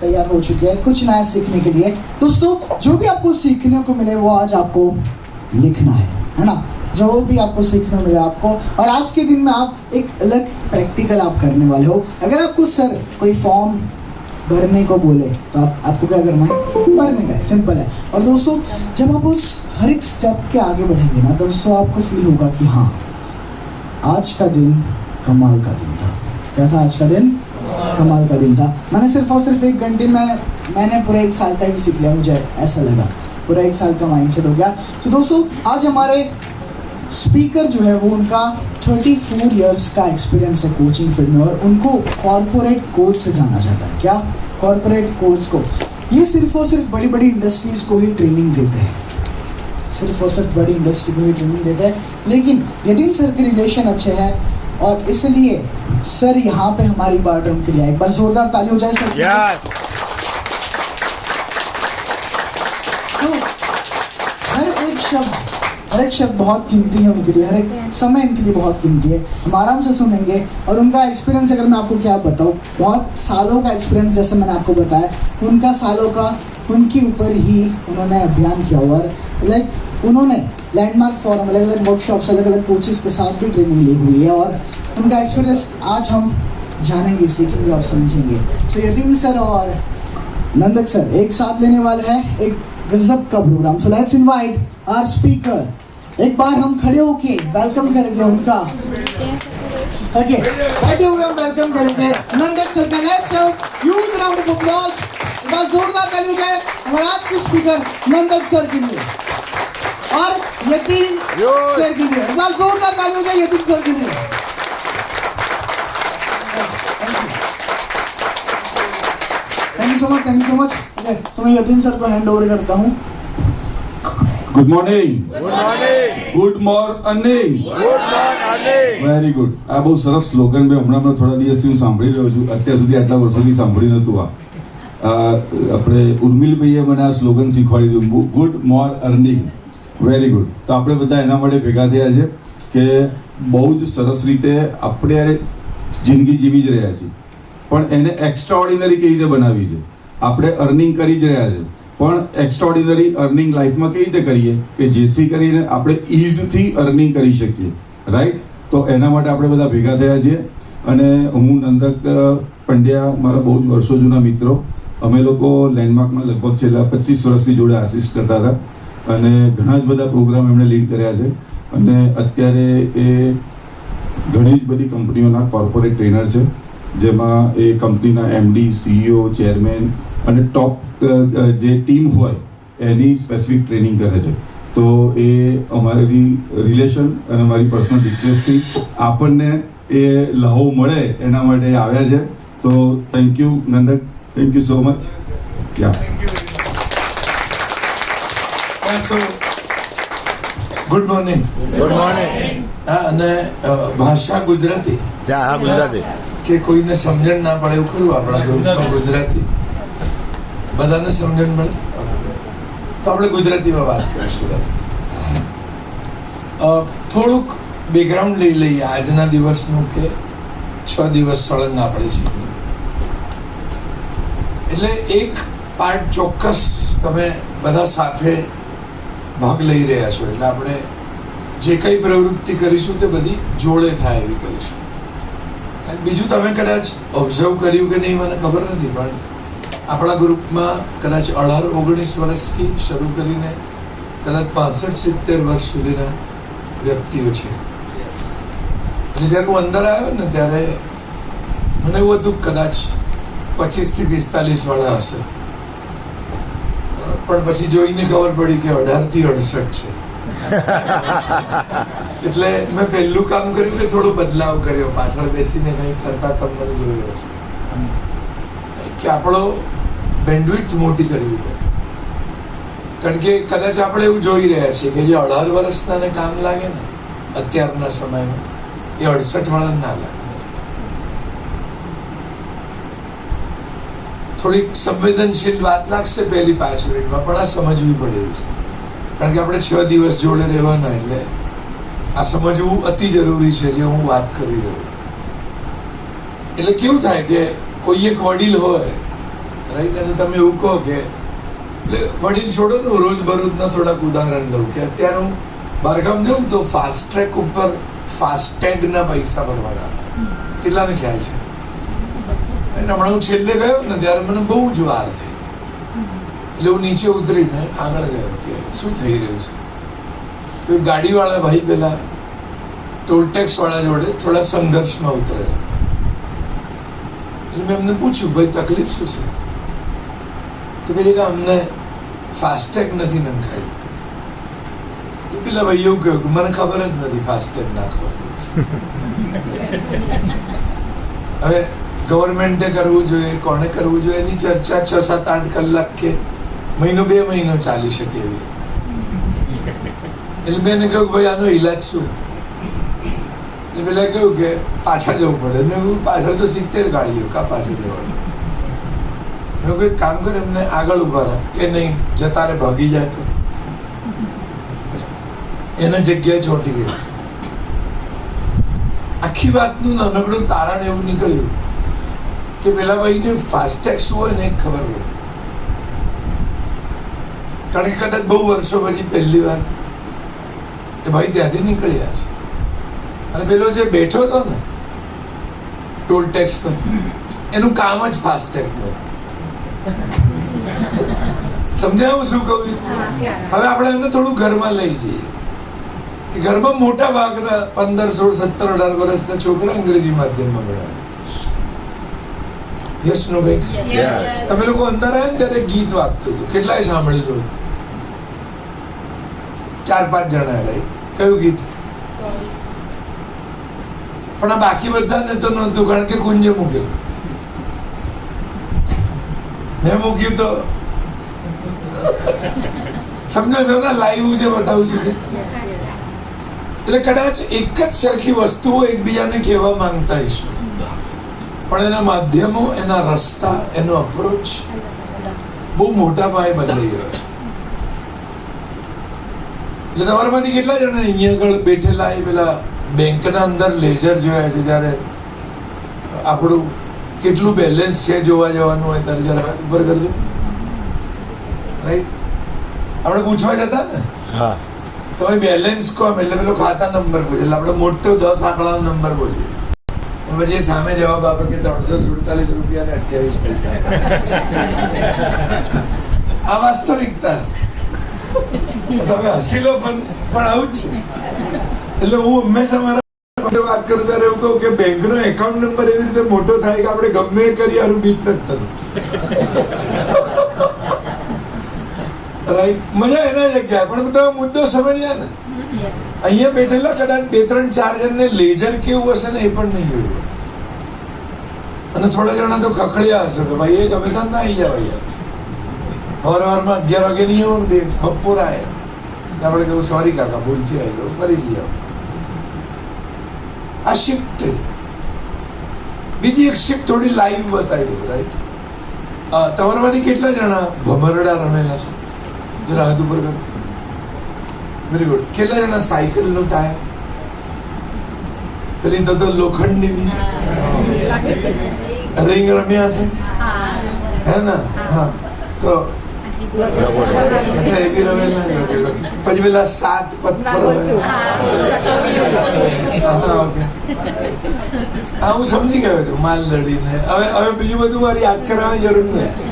तैयार हो चुके हैं कुछ नया सीखने के लिए। दोस्तों, जो भी आपको सीखने को मिले, वो आज आपको लिखना है है ना? जो भी आपको सीखने मिले आपको। और आज के दिन में आप एक अलग प्रैक्टिकल आप करने वाले हो। अगर आपको सर कोई फॉर्म भरने को बोले तो आप, आपको क्या करना है? भरने का है सिंपल है। और दोस्तों, जब आप उस हर एक स्टेप के आगे बढ़ेंगे ना, दोस्तों, आपको फील होगा कि हाँ आज का दिन कमाल का दिन था। क्या था आज का दिन? कमाल का दिन था। मैंने सिर्फ़ और सिर्फ़ एक घंटे में, मैंने पूरा एक साल का ही सीख लिया, मुझे ऐसा लगा। पूरा एक साल का माइंडसेट हो गया। तो दोस्तों, आज हमारे स्पीकर जो है, वो उनका 34 इयर्स का एक्सपीरियंस है कोचिंग फ़ील्ड में और उनको कॉरपोरेट कोच से जाना जाता है। क्या? कॉरपोरेट कोच को। ये सिर्फ़ और सिर्फ़ बड़ी बड़ी इंडस्ट्रीज़ को ही ट्रेनिंग देते हैं। सिर्फ़ और सिर्फ़ बड़ी इंडस्ट्री को ही ट्रेनिंग देते हैं। लेकिन यदि सर के रिलेशन अच्छे हैं और इसलिए सर यहाँ पे हमारी बारडरूम के लिए एक बार जोरदार ताली हो जाए सर तो हर एक शब्द हर एक शब्द बहुत कीमती है उनके लिए हर एक समय इनके लिए बहुत कीमती है। हम आराम से सुनेंगे और उनका एक्सपीरियंस अगर मैं आपको क्या बताऊँ बहुत सालों का एक्सपीरियंस जैसे मैंने आपको बताया उनका सालों का उनके ऊपर ही उन्होंने अभियान किया हुआ और लाइक उन्होंने लैंडमार्क फॉरम अलग अलग वर्कशॉप्स अलग अलग कोचेस के साथ भी ट्रेनिंग ली हुई है और उनका एक्सपीरियंस आज हम जानेंगे, सीखेंगे और समझेंगे। सो यतीन सर और नंदक सर एक साथ लेने वाले हैं एक गजब का programme so let's invite our speaker एक बार हम खड़े होके वेलकम करेंगे उनका। ओके बैठे हुए हम वेलकम करेंगे नंदक सर का। लेट्स ह्यूज राउंड ऑफ़ जोरदार ताली हो हमारे आज के स्पीकर नंदक सर के लिए। और यतीन Huge. सर के लिए एक बार जोरदार ताली हो जाए यतीन सर के लिए thank you so much thank you so much okay so मैं यतीन सर को हैंड ओवर करता हूँ good morning good morning good morning good morning very good આ બહુ સરસ સ્લોગન મેં હમણાં હમણાં થોડા દિવસથી હું સાંભળી રહ્યો છું અત્યાર સુધી આટલા વર્ષોથી સાંભળ્યું નહોતું આ આ આપણે ઉર્મિલભાઈએ મને આ સ્લોગન શીખવાડી દીધું good morning very good તો આપણે બધા એના માટે ભેગા થયા છે કે બહુ જ સરસ રીતે આપણે જિંદગી જીવી જ રહ્યા છીએ. પણ એને એક્સ્ટ્રા ઓર્ડિનરી કેવી રીતે બનાવી છે? આપણે અર્નિંગ કરી જ રહ્યા છે પણ એક્સ્ટ્રાઓર્ડિનરી અર્નિંગ લાઈફમાં કેવી રીતે કરીએ? કે જેથી કરીને આપણે ઇઝથી અર્નિંગ કરી શકીએ. રાઈટ તો એના માટે આપણે બધા ભેગા થયા છીએ. અને હું નંદક પંડ્યા, મારા બહુ જ વર્ષો જૂના મિત્રો, અમે લોકો લેન્ડમાર્કમાં લગભગ છેલ્લા પચીસ વર્ષથી જોડે આસિસ્ટ કરતા હતા. અને ઘણા જ બધા પ્રોગ્રામ એમણે લીડ કર્યા છે. અને અત્યારે એ ઘણી જ બધી કંપનીઓના કોર્પોરેટ ટ્રેનર છે, જેમાં એ કંપનીના એમડી, સીઈઓ, ચેરમેન અને ટોપ જે ટીમ હોય એની સ્પેસિફિક ટ્રેનિંગ કરે છે. તો એ અમારી રિલેશન અને અમારી પર્સનલ રિક્વેસ્ટથી આપણને એ લહો મળે એના માટે આવ્યા છે. તો thank you Nandak, thank you so much. Yeah. Good morning good morning અને ભાષા ગુજરાતી. જા હા ગુજરાતી. કે કોઈને સમજણ ના પડે એવું ખરું આપણા ગ્રુપમાં ગુજરાતી. બધાને સમજણ મળે? તો આપણે ગુજરાતીમાં વાત કરીશું. થોડુંક બેકગ્રાઉન્ડ લઈ લઈએ આજના દિવસનું કે છ દિવસ સળંગ આપણે છીએ. એટલે એક પાર્ટ ચોક્કસ તમે બધા સાથે ભાગ લઈ રહ્યા છો. એટલે આપણે જે કંઈ પ્રવૃત્તિ કરીશું તે બધી જોડે થાય એવી કરીશું. બીજું તમે કદાચ ઓબ્ઝર્વ કર્યું કે નહીં, મને ખબર નથી, પણ આપણા ગ્રુપમાં કદાચ અઢાર, ઓગણીસ વર્ષથી શરૂ કરીને કદાચ પાસઠ, સિત્તેર વર્ષ સુધીના વ્યક્તિઓ છે. અને જ્યારે હું અંદર આવ્યો ને ત્યારે મને એવું હતું કદાચ પચીસથી પિસ્તાલીસ વાળા હશે. પણ પછી જોઈને ખબર પડી કે અઢારથી અડસઠ છે. એટલે મેં પહેલું કામ કર્યું કે થોડો બદલાવ કર્યો. પાછળ બેસીને કંઈ કરતા તમને જોયો છે કે આપણો બેન્ડવિથ મોટી કરવી પડે. કારણ કે કદાચ આપણે એવું જોઈ રહ્યા છીએ કે જે અઢાર વર્ષના કામ લાગે ને અત્યારના સમયમાં એ અડસઠ વાળા ના લાગે. થોડીક સંવેદનશીલ વાત લાગશે પહેલી પાંચ મિનિટમાં પણ આ સમજવી પડે છે. કારણ કે આપણે છ દિવસ જોડે રહેવાના એટલે આ સમજવું અતિ જરૂરી છે જે હું વાત કરી રહ્યો એટલે કેવું થાય કે કોઈ એક વડીલ હોય રાઈટ અને તમે એવું કહો કે એટલે વડીલ છોડો ને રોજ બરોજના થોડાક ઉદાહરણ લઉં કે અત્યારે હું બહારગામ જાઉં ને તો ફાસ્ટ ટ્રેક ઉપર ફાસ્ટેગના પૈસા ભરવાના. કેટલાને ખ્યાલ છે? અને હમણાં હું છેલ્લે ગયો ને, ત્યારે મને બહુ જ વાર થઈ. એટલે હું નીચે ઉતરીને આગળ ગયો કે શું થઈ રહ્યું છે? તો ગાડીવાળા ભાઈ પેલા ટોલ ટેક્સ વાળા જોડે થોડા સંઘર્ષમાં ઉતરેલા. એટલે મેં એમને પૂછ્યું, ભાઈ, તકલીફ શું છે? તો છે કે અમને ફાસ્ટેગ નથી નંખાયું. પેલા ભાઈ એવું કહ્યું કે, મને ખબર જ નથી ફાસ્ટેગ નાખવા હવે ગવર્મેન્ટે કરવું જોઈએ, કોણે કરવું જોઈએ, એની ચર્ચા છ સાત આઠ કલાક કે મહિનો બે મહિનો ચાલી શકે એવી. એટલે મેં એને કહ્યું ભાઈ, આનો ઈલાજ શું? પેલા કહ્યું કે પાછા જવું પડે. મેં કહ્યું, પાછળ તો સિત્તેર ગાડીઓ, કા પાછળ જવાનું? મેં કહ્યું કામ કરે, એમને આગળ ઊભા રાખ. કે નહીં, જતા રે ભાગી જાય તો. એના જગ્યાએ ચોંટી ગયો. આખી વાતનું નાનકડું તારણ એવું નીકળ્યું. કે પેલા ભાઈને ફાસ્ટેગ શું હોય ને ખબર હોય. કારણ કે કદાચ બહુ વર્ષો પછી પહેલી વાર એ ભાઈ ત્યાંથી નીકળ્યા છે. અને પેલો જે બેઠો હતો ને, ટોલ ટેક્સ પર, એનું કામ જ ફાસ્ટેગ હતું. સમજાય હું શું કહું? હવે આપણે એને થોડું ઘરમાં લઈ જઈએ. કે ઘરમાં મોટા ભાગના પંદર સોળ સત્તર અઢાર વર્ષના છોકરા અંગ્રેજી માધ્યમમાં ભણ્યા યસ નો ભાઈ તમે લોકો અંદર આવ્યા ને ત્યારે ગીત વાગતું હતું. કેટલાય સાંભળેલું ચાર પાંચ જણા રાઈટ કયું ગીત? પણ આ બાકી બધાને તો નહોતું કારણ કે કુંજે મૂક્યું. મેં મૂક્યું તો. સમજો છો ને લાઈવ જે બતાવું છું. એટલે કદાચ એક જ સરખી વસ્તુઓ એકબીજાને કહેવા માંગતા હશું પણ એના માધ્યમો એના રસ્તા એનો અપ્રોચ બહુ મોટા પાયે બદલાઈ ગયો છે. એટલે તમારામાંથી કેટલા જણા અહીંયા આગળ બેઠેલા એ પેલા બેંકના અંદર લેજર જોયા છે? જ્યારે આપણું કેટલું બેલેન્સ છે જોવા જવાનું હોય ત્યારે જરા હાથ ઉપર કરજો. રાઈટ આપણે પૂછવા જતા ને? હા. તો બેલેન્સ કોમ? એટલે પેલો ખાતા નંબર પૂછે એટલે આપણે મોટો દસ આંકડાનો નંબર બોલીએ. પછી સામે જવાબ આપે કે ત્રણસો સુડતાલીસ રૂપિયા ને અઠ્યાવીસ પૈસા. આ વાસ્તવિકતા. તમે હસી પણ પણ આવું જ એટલે હું હંમેશા મારા વાત કરું ત્યારે કહું કે બેંકનો એકાઉન્ટ નંબર એવી રીતે મોટો થાય કે આપણે ગમે એ કરીએ આનું બીટ નથી થતું. રાઈટ મજા એના જગ્યાએ, પણ તમે મુદ્દો સમજ્યા ને. અહીંયા બેઠેલા કદાચ બે ત્રણ ચાર જણને લેજર કેવું હશે ને એ પણ નહીં જોયું અને થોડા જણા તો ખખડ્યા હશે કે ભાઈ, એ ગમે ત્યાં ના આવી જાવ યાર. સવાર વારમાં અગિયાર વાગે નહીં આવું, બે બપોર આવે આપણે કહું સોરી કાકા ભૂલથી આવી ગયો ફરી જઈ આવો. આ શિફ્ટ બીજી એક શિફ્ટ થોડી લાઈવ બતાવી દઉં રાઈટ તમારામાંથી કેટલા જણા ભમરડા રમેલા છે? જરા હાથ ઉપર કરો. વેરી ગુડ કેટલા જણા સાયકલ નો ટાયર પેલી તો લોખંડની રિંગ રમ્યા છે? હે ને? હા. તો. પછી પેલા સાત પથ્થર હા હા સમજી ગયો છું માલ લડીને. હવે હવે બીજું બધું મારે યાદ કરવાની જરૂર નથી.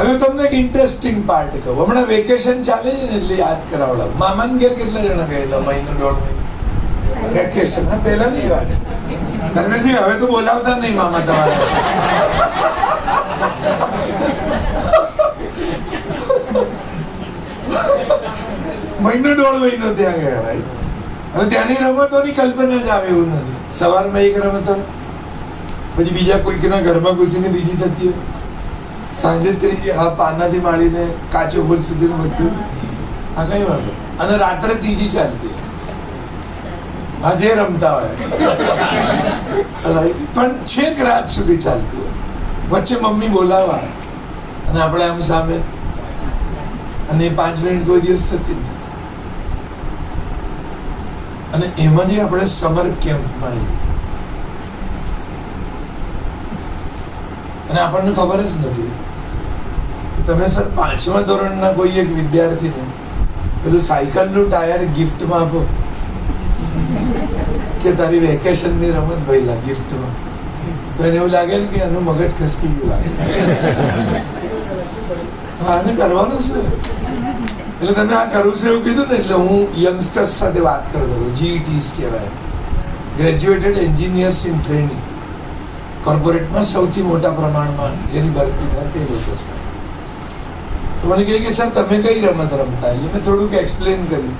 હવે તમને એક ઇન્ટરેસ્ટિંગ પાર્ટ કહું. હમણાં વેકેશન ચાલે છે ને એટલે યાદ કરાવડાવ મામાન ઘેર કેટલા જણા ગયેલા? મહિનો, દોઢ મહિનો? વેકેશન હા, પહેલાની વાત છે. ધર્મેશભાઈ, હવે તો બોલાવતા નહીં મામા તમારા. મહિનો, દોઢ મહિનો ત્યાં ગયા ભાઈ. હવે ત્યાંની રમતોની કલ્પના જ આવે એવું નથી. સવારમાં એક રમત પછી બીજા કોઈકના ઘરમાં ઘૂસીને બીજી થતી હોય. પાનાથી માળીને કાચો ફૂલ સુધીનું બધું. આ કઈ વાંધો અને રાત્રે ત્રીજી ચાલતી. આજે રમતા હોય. પણ છેક રાત સુધી ચાલતી વચ્ચે મમ્મી બોલાવા. અને આપણે આમ સામે. અને પાંચ મિનિટ કોઈ દિવસ થતી જ અને એમાંથી આપણે સમર કેમ્પમાં આવીએ. અને આપણને ખબર જ નથી. તમે સર પાંચમા ધોરણના કોઈ એક વિદ્યાર્થીને પેલું સાયકલનું ટાયર ગિફ્ટમાં આપો. કે તારી વેકેશનની રમત ભયલા ગિફ્ટમાં. તો એને એવું લાગે ને કે એનું મગજ ખસકી ગયું લાગે. હા આને કરવાનું છે એટલે તમે આ કરવું છે એવું કીધું ને, એટલે હું યંગસ્ટર્સ સાથે વાત કરતો હતો જીઈટીસ કહેવાય. ગ્રેજ્યુએટેડ એન્જિનિયર્સ ઇન ટ્રેનિંગ કોર્પોરેટમાં સૌથી મોટા પ્રમાણમાં જેની ભરતી થાય તે લોકો છે. તો મને કહે કે સર તમે કઈ રમત રમતા? એટલે મેં થોડુંક એક્સપ્લેન કર્યું.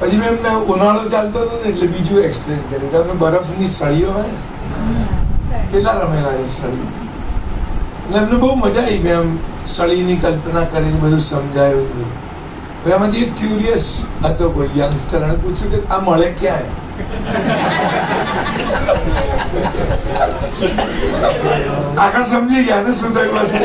પછી મેં એમને ઉનાળો ચાલતો હતો ને એટલે બીજું એક્સપ્લેન કર્યું કે અમે બરફની સળીઓ હોય ને કેટલા રમેલા એ સળી? એટલે એમને બહુ મજા આવી મેં આમ સળીની કલ્પના કરીને બધું સમજાયું હતું એમાંથી એક ક્યુરિયસ હતો કોઈ યંગસ્ટર અને પૂછ્યું કે આ મળે ક્યાં? આગળ સમજી ગયા ને શું થયું હશે?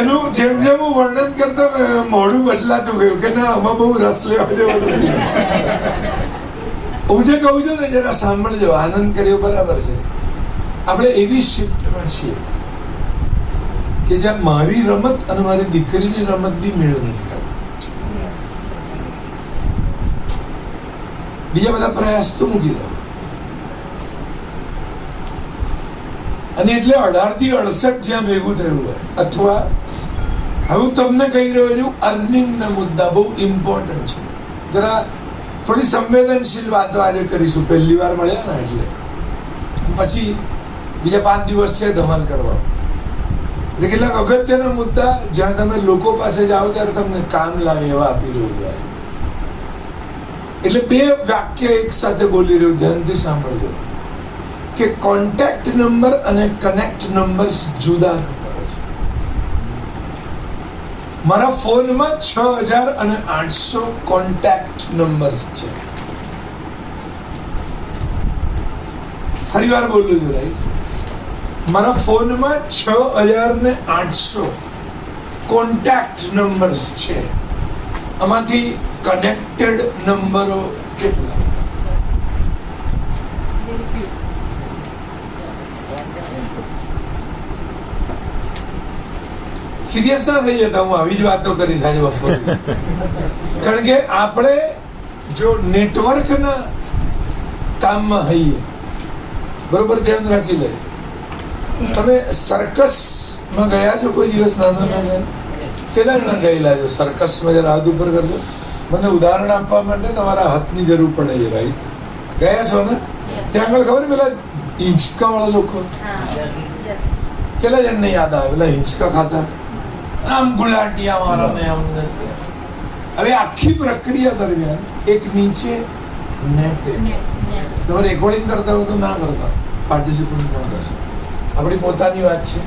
એનું જેમ જેમ હું વર્ણન કરતો મોડું મોઢું બદલાતું ગયું કે ના આમાં બહુ રસ લેવા જેવો હું જે કહું છું ને જરા સાંભળજો આનંદ કર્યો બરાબર છે. આપણે એવી શિફ્ટમાં છીએ કે જ્યાં મારી રમત અને મારી દીકરીની રમત બી મેળ નથી ખાતી. બીજા બધા પ્રયાસ તો મૂકી દો. અને એટલે અઢારથી અડસઠ જ્યાં ભેગું થયું હોય. અથવા હું તમને કહી રહ્યો છું અર્નિંગના મુદ્દા બહુ ઇમ્પોર્ટન્ટ છે. જરા થોડી સંવેદનશીલ વાતો આજે કરીશું. પહેલી વાર મળ્યા ને એટલે. પછી બીજા પાંચ દિવસ છે ધમાલ કરવા. એટલે કેટલાક અગત્યના મુદ્દા, જ્યાં તમે લોકો પાસે જાઓ ત્યારે તમને કામ લાગે એવા આપી રહ્યું હોય. એટલે બે વાક્ય એક સાથે બોલી રહ્યું, ધ્યાનથી સાંભળજો. કે કોન્ટેક્ટ નંબર અને કનેક્ટ નંબર જુદા નંબર મારા ફોનમાં છ હજાર અને આઠસો કોન્ટેક્ટ નંબર છે. ફરી બોલું છું રાઈટ મારા ફોનમાં છ હજાર ને આઠસો કોન્ટેક્ટ નંબર્સ છે. આમાંથી કનેક્ટેડ નંબરો કેટલા? સિરિયસ ના થઈ જતા હું આવી જ વાતો કરીશ આજે બપોર. કારણ કે આપણે જો નેટવર્કના કામમાં હઈએ બરોબર ધ્યાન રાખી લે. તમે સર્કસમાં ગયા છો કોઈ દિવસ નાના નાના? કેટલા જણા ગયેલા છો? સર્કસમાં જરા હાથ ઉપર કરજો. મને ઉદાહરણ આપવા માટે તમારા હાથની જરૂર પડે છે રાઈટ ગયા છો ને? ત્યાં આગળ ખબર પેલા હિંચકા વાળા લોકો કેટલા જણને યાદ આવે? પેલા હિંચકા ખાતા આમ ગુલાટિયા મારા ને આમ હવે આખી પ્રક્રિયા દરમિયાન એક નીચે નેટ તમે રેકોર્ડિંગ કરતા હોય તો ના કરતા. પાર્ટિસિપન્ટ ના કરશો. આપણી પોતાની વાત છે.